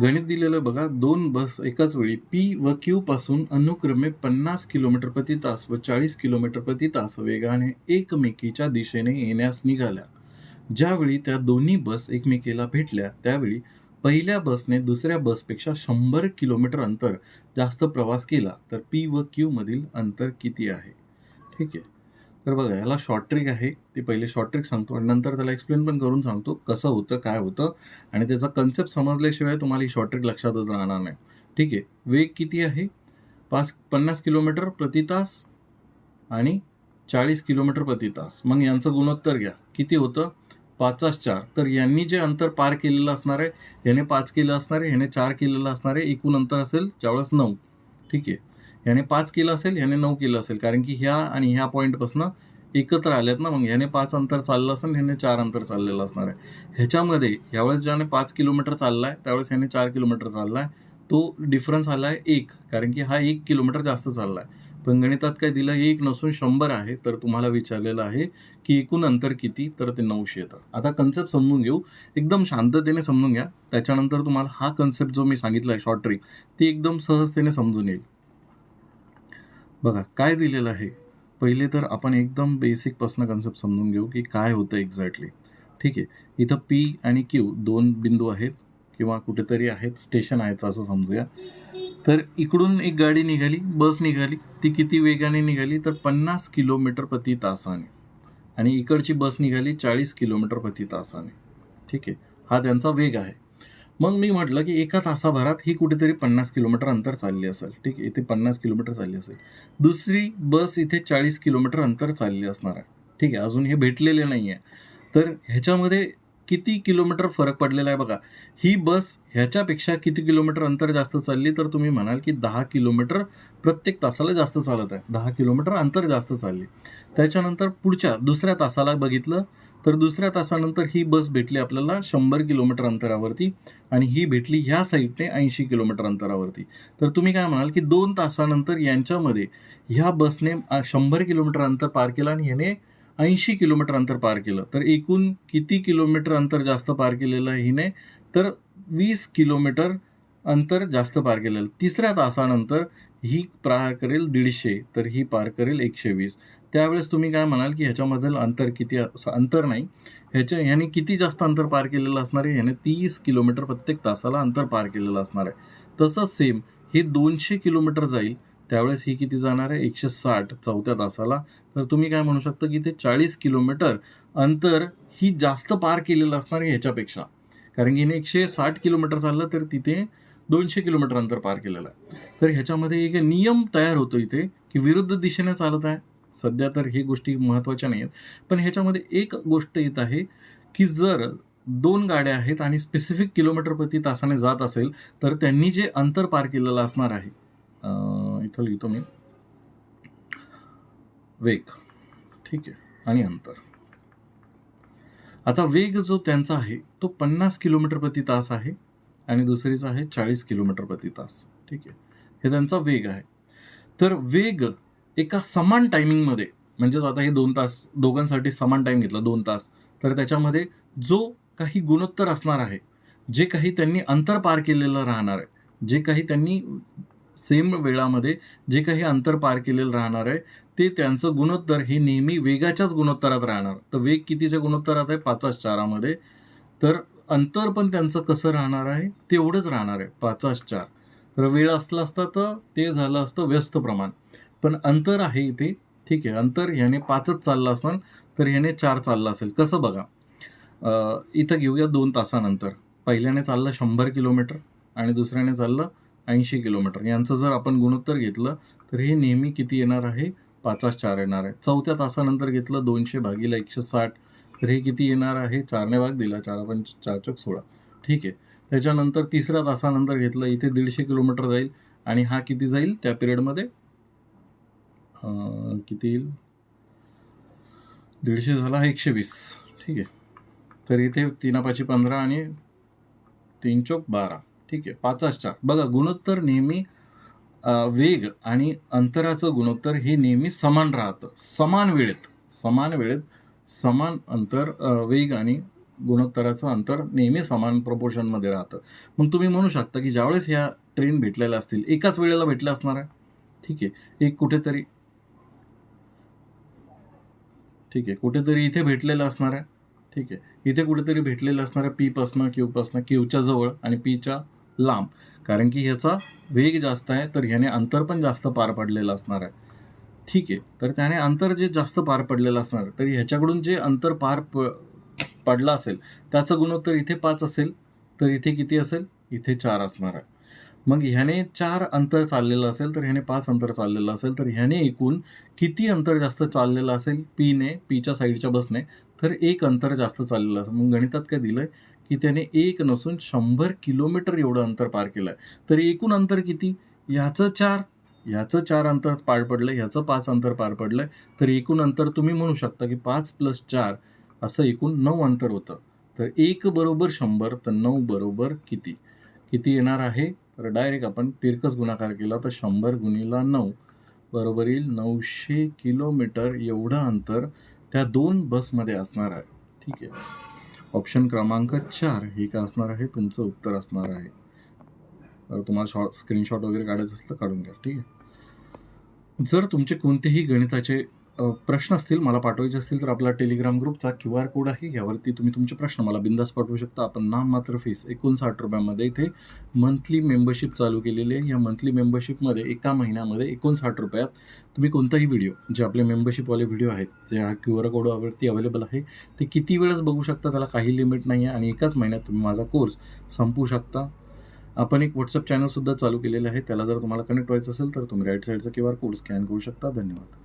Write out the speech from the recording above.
गणित दिलेलं बघा दोन बस एकाच वेळी पी व क्यू पासून अनुक्रमे पन्नास किलोमीटर प्रति तास व चाळीस किलोमीटर प्रति तास वेगाने एकमेकीच्या दिशेने येण्यास निघाल्या. ज्यावेळी त्या दोन्ही बस एकमेकीला भेटल्या त्यावेळी पहिल्या बसने दुसऱ्या बसपेक्षा शंभर किलोमीटर अंतर जास्त प्रवास केला. तर पी व क्यू मधील अंतर किती आहे? ठीक आहे. तर बघा याला शॉर्ट ट्रिक आहे. ते पहिले शॉर्ट ट्रिक सांगतो आणि नंतर त्याला एक्सप्लेन पण करून सांगतो कसं होतं काय होतं आणि त्याचा कन्सेप्ट समजल्याशिवाय तुम्हाला ही शॉर्ट ट्रिक लक्षातच राहणार नाही. ठीक आहे? वेग किती आहे? पाच पन्नास किलोमीटर प्रति तास आणि चाळीस किलोमीटर प्रति तास. मग यांचं गुणोत्तर घ्या. किती होतं? पाचास चार. तर यांनी जे अंतर पार केलेलं असणार आहे याने पाच केलं असणार आहे ह्याने चार केलेलं असणार आहे एकूण अंतर असेल ज्यावेळेस नऊ. ठीक आहे? ह्याने पाच केलं असेल ह्याने नऊ केलं असेल. कारण की ह्या आणि ह्या पॉईंटपासून एकत्र आल्यात ना मग ह्याने पाच अंतर चाललं असेल ह्याने चार अंतर चाललेलं असणार आहे. ह्याच्यामध्ये यावेळेस ज्याने पाच किलोमीटर चालला आहे त्यावेळेस ह्याने चार किलोमीटर चालला आहे तो डिफरन्स आला आहे एक कारण की हा एक किलोमीटर जास्त चालला आहे पण गणितात काय दिलं एक नसून शंभर आहे तर तुम्हाला विचारलेलं आहे की एकूण अंतर किती तर ते नऊशे येतं. आता कन्सेप्ट समजून घेऊ. एकदम शांततेने समजून घ्या. त्याच्यानंतर तुम्हाला हा कन्सेप्ट जो मी सांगितला आहे शॉर्ट ट्रिक ती एकदम सहजतेने समजून येईल. बघा काय दिलेलं आहे? पहिले तर आपण एकदम बेसिकपासून कन्सेप्ट समजून घेऊ की काय होतं एक्झॅक्टली ठीक आहे? इथं पी आणि क्यू दोन बिंदू आहेत किंवा कुठेतरी आहेत स्टेशन आहेत असं समजूया. तर इकडून एक गाडी निघाली बस निघाली ती किती वेगाने निघाली तर पन्नास किलोमीटर प्रति तासाने. आणि इकडची बस निघाली चाळीस किलोमीटर प्रति तासाने. ठीक आहे? हा त्यांचा वेग आहे. मग मी म्हटलं की एका तासाभरात ही कुठेतरी पन्नास किलोमीटर अंतर चालली असेल. ठीक आहे इथे पन्नास किलोमीटर चालली असेल. दुसरी बस इथे चाळीस किलोमीटर अंतर चालली असणार आहे. ठीक आहे अजून हे भेटलेले नाही आहे तर ह्याच्यामध्ये किती किलोमीटर फरक पडलेला आहे बघा. ही बस ह्याच्यापेक्षा किती किलोमीटर अंतर जास्त चालली? तर तुम्ही म्हणाल की दहा किलोमीटर प्रत्येक तासाला जास्त चालत आहे. दहा किलोमीटर अंतर जास्त चालली. त्याच्यानंतर पुढच्या दुसऱ्या तासाला बघितलं तर दुसऱ्या तासानंतर ही बस भेटली आपल्याला शंभर किलोमीटर अंतरावरती आणि ही भेटली ह्या साईडने ऐंशी किलोमीटर अंतरावरती. तर तुम्ही काय म्हणाल की दोन तासानंतर यांच्यामध्ये ह्या बसने शंभर किलोमीटर अंतर पार केलं आणि ह्याने ऐंशी किलोमीटर अंतर पार केलं. तर एकूण किती किलोमीटर अंतर जास्त पार केलेलं आहे हिने? तर वीस किलोमीटर अंतर जास्त पार केलेलं. तिसऱ्या तासानंतर ही पार करेल दीडशे तर ही पार करेल एकशे वीस. त्यावेळेस तुम्ही काय म्हणाल की ह्याच्यामधलं अंतर किती अंतर नाही. ह्याच्या ह्याने किती जास्त अंतर पार केलेलं असणार आहे? ह्याने तीस किलोमीटर प्रत्येक तासाला अंतर पार केलेलं असणार आहे. तसंच सेम हे दोनशे किलोमीटर जाईल त्यावेळेस ही किती जाणार आहे? एकशे साठ चौथ्या तासाला. तर तुम्ही काय म्हणू शकता की ते चाळीस किलोमीटर अंतर ही जास्त पार केलेलं असणार आहे ह्याच्यापेक्षा. कारण की हिने एकशे साठ किलोमीटर चाललं तर तिथे दोनशे किलोमीटर अंतर पार केलेलं आहे. तर ह्याच्यामध्ये एक नियम तयार होतो इथे की विरुद्ध दिशेने चालत आहे. सध्या तर ही गोष्टी महत्त्वाच्या नाही आहेत पण ह्याच्यामध्ये एक गोष्ट येत आहे की जर दोन गाड्या आहेत आणि स्पेसिफिक किलोमीटर प्रति तासाने जात असेल तर त्यांनी जे अंतर पार केलेलं असणार आहे इथं लिहितो मी. वेग. ठीक आहे. आणि अंतर. आता वेग जो त्यांचा आहे तो पन्नास किलोमीटर प्रति तास आहे आणि दुसरीचा आहे चाळीस किलोमीटर प्रति तास. ठीक आहे. हे त्यांचा वेग आहे. तर वेग एका समान टायमिंगमध्ये म्हणजेच आता हे दोन तास दोघांसाठी समान टाईम घेतला दोन तास. तर त्याच्यामध्ये जो काही गुणोत्तर असणार आहे जे काही त्यांनी अंतर पार केलेलं राहणार आहे जे काही त्यांनी सेम वेळामध्ये जे काही अंतर पार केलेलं राहणार आहे ते त्यांचं गुणोत्तर हे नेहमी वेगाच्याच गुणोत्तरात राहणार. तर वेग कितीच्या गुणोत्तरात आहे? पाचास चारामध्ये. तर अंतर पण त्यांचं कसं राहणार आहे? तेवढंच राहणार आहे. पाचास चार. तर वेळ असला असता तर ते झालं असतं व्यस्त प्रमाण. पण अंतर आहे इथे. ठीक आहे अंतर ह्याने पाचच चाललं असेल तर ह्याने चार चाललं असेल. कसं बघा इथं घेऊया दोन तासानंतर. पहिल्याने चाललं शंभर किलोमीटर आणि दुसऱ्याने चाललं ऐंशी किलोमीटर. यांचं जर आपण गुणोत्तर घेतलं तर हे नेहमी किती येणार आहे? पाचास चार येणार आहे. चौथ्या तासानंतर घेतलं दोनशे भागीला एकशे साठ तर हे किती येणार आहे? चारने भाग दिला चार पण चार चौक सोळा. ठीक आहे त्याच्यानंतर तिसऱ्या तासानंतर घेतलं इथे दीडशे किलोमीटर जाईल आणि हा किती जाईल? त्या पिरियडमध्ये किती येईल? दीडशे झाला हा एकशे वीस. ठीक आहे. तर इथे तीना पाचशे पंधरा आणि तीन चौक बारा. ठीक आहे. पाचास चार. बघा गुणोत्तर नेहमी वेग आणि अंतराचं गुणोत्तर हे नेहमी समान राहतं. समान वेळेत समान वेळेत समान अंतर वेग आणि गुणोत्तराचं अंतर नेहमी समान प्रपोर्शनमध्ये राहतं. मग तुम्ही म्हणू शकता की ज्यावेळेस ह्या ट्रेन भेटलेल्या असतील एकाच वेळेला भेटल्या असणार आहे ठीक आहे. एक कुठेतरी ठीक आहे. कुठेतरी इथे भेटलेलं असणार आहे. ठीक आहे. इथे कुठेतरी भेटलेलं असणार आहे पीपासनं क्यूपासनं क्यूच्या जवळ आणि पीच्या लांब. कारण की ह्याचा वेग जास्त आहे तर ह्याने अंतर पण जास्त पार पडलेलं असणार आहे. ठीक आहे. तर त्याने अंतर जे जास्त पार पडलेलं असणार तर ह्याच्याकडून जे अंतर पार प पडलं असेल त्याचं गुणोत्तर इथे पाच असेल तर इथे किती असेल? इथे चार असणार आहे. मग ह्याने चार अंतर चाललेलं असेल तर ह्याने पाच अंतर चाललेलं असेल तर ह्याने एकूण किती अंतर जास्त चाललेलं असेल? पीने पीच्या साईडच्या बसने तर एक अंतर जास्त चाललेलं असेल. मग गणितात काय दिलं आहे की त्याने एक नसून शंभर किलोमीटर एवढं अंतर पार केलं आहे तर एकूण अंतर किती? ह्याचं चार. ह्याचं चार अंतर पार पडलं ह्याचं पाच अंतर पार पडलं तर एकूण अंतर तुम्ही म्हणू शकता की पाच प्लस चार असं एकूण नऊ अंतर होतं. तर एक बरोबर शंभर तर नऊ बरोबर किती? किती येणार आहे? तर डायरेक्ट आपण तिरकस गुणाकार केला तर शंभर गुणीला नऊ बरोबर येईल नऊशे किलोमीटर एवढं अंतर त्या दोन बसमध्ये असणार आहे. ठीक आहे. ऑप्शन क्रमांक चार हे काय असणार आहे? तुमचं उत्तर असणार आहे. तर तुम्हाला शॉर्ट स्क्रीनशॉट वगैरे काढायचं असलं काढून घ्या. ठीक आहे. जर तुमचे कोणतेही गणिताचे प्रश्न असतील मला पाठवायचे असतील तर आपला टेलिग्राम ग्रुपचा क्यू आर कोड आहे. यावरती तुम्ही तुमचे प्रश्न मला बिंदास पाठवू शकता. आपण नाम मात्र फीस एकोणसाठ रुपयामध्ये इथे मंथली मेंबरशिप चालू केलेली आहे. या मंथली मेंबरशिपमध्ये एका महिन्यामध्ये एकोणसाठ रुपयात तुम्ही कोणताही व्हिडिओ जे आपले मेंबरशिपवाले व्हिडिओ आहेत जे हा क्यू आर कोडवरती अवेलेबल आहे ते किती वेळेस बघू शकता? त्याला काही लिमिट नाही आहे आणि एकाच महिन्यात तुम्ही माझा कोर्स संपू शकता. आपण एक व्हॉट्सअप चॅनलसुद्धा चालू केलेलं आहे. त्याला जर तुम्हाला कनेक्ट व्हायचं असेल तर तुम्ही राईट साईडचा क्यू आर कोड स्कॅन करू शकता. धन्यवाद.